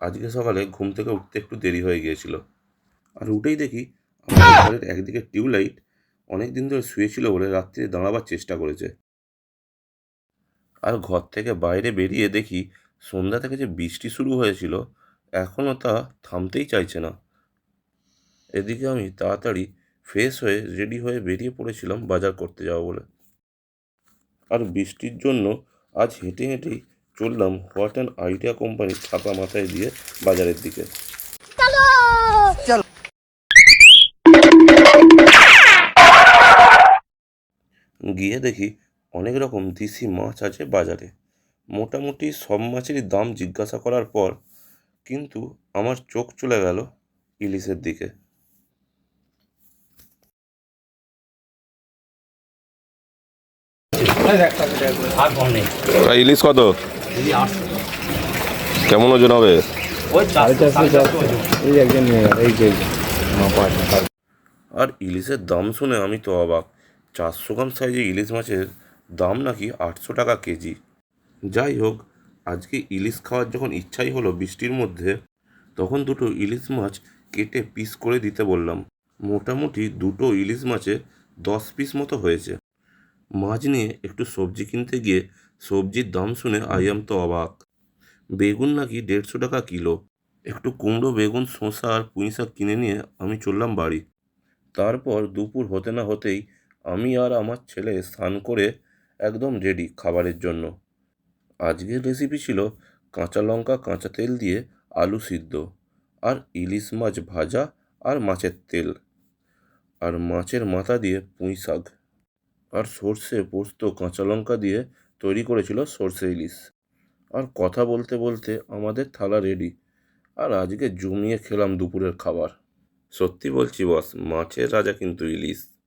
আজকে সকালে ঘুম থেকে উঠতে একটু দেরি হয়ে গিয়েছিল। আর উঠেই দেখি আমাদের ঘরের একদিকে টিউবলাইট অনেক দিন ধরে শুয়েছিল বলে রাত্রিরে দাঁড়াবার চেষ্টা করেছে। আর ঘর থেকে বাইরে বেরিয়ে দেখি সন্ধ্যা থেকে যে বৃষ্টি শুরু হয়েছিল এখনও তা থামতেই চাইছে না। এদিকে আমি তাড়াতাড়ি ফ্রেশ হয়ে রেডি হয়ে বেরিয়ে পড়েছিলাম বাজার করতে যাব বলে। আর বৃষ্টির জন্য আজ হেঁটে হেঁটেই চললাম হোয়াট অ্যান্ড আইডিয়া কোম্পানির ছাতা মাথায় দিয়ে বাজারের দিকে। গিয়ে দেখি অনেক রকম দেশি মাছ আছে বাজারে। মোটামুটি সব মাছেরই দাম জিজ্ঞাসা করার পর কিন্তু আমার চোখ চলে গেল ইলিশের দিকে। ইলিশ কত? কেমন ওজন হবে। আর ইলিশের দাম শুনে আমি তো অবাক। চারশো গ্রাম সাইজে ইলিশ মাছের দাম নাকি আটশো টাকা কেজি? যাই হোক আজকে ইলিশ খাওয়ার যখন ইচ্ছাই হলো বৃষ্টির মধ্যে তখন দুটো ইলিশ মাছ কেটে পিস করে দিতে বললাম। মোটামুটি দুটো ইলিশ মাছে দশ পিস মতো হয়েছে। মাছ নিয়ে একটু সবজি কিনতে গিয়ে সবজির দাম শুনে আইয়াম তো অবাক। বেগুন নাকি দেড়শো টাকা কিলো? একটু কুমড়ো, বেগুন, শসা আর পুঁই শাক কিনে নিয়ে আমি চললাম বাড়ি। তারপর দুপুর হতে না হতেই আমি আর আমার ছেলে স্নান করে একদম রেডি খাবারের জন্য। আজকের রেসিপি ছিল কাঁচা লঙ্কা, কাঁচা তেল দিয়ে আলু সিদ্ধ আর ইলিশ মাছ ভাজা আর মাছের তেল। আর মাছের মাথা দিয়ে পুঁই শাক। আর সর্ষে পোস্ত, কাঁচা লঙ্কা দিয়ে তৈরি করেছিল সর্ষে ইলিশ। আর কথা বলতে বলতে আমাদের থালা রেডি আর আজকে জমিয়ে খেলাম দুপুরের খাবার। সত্যি বলছি বস মাছের রাজা কিন্তু ইলিশ।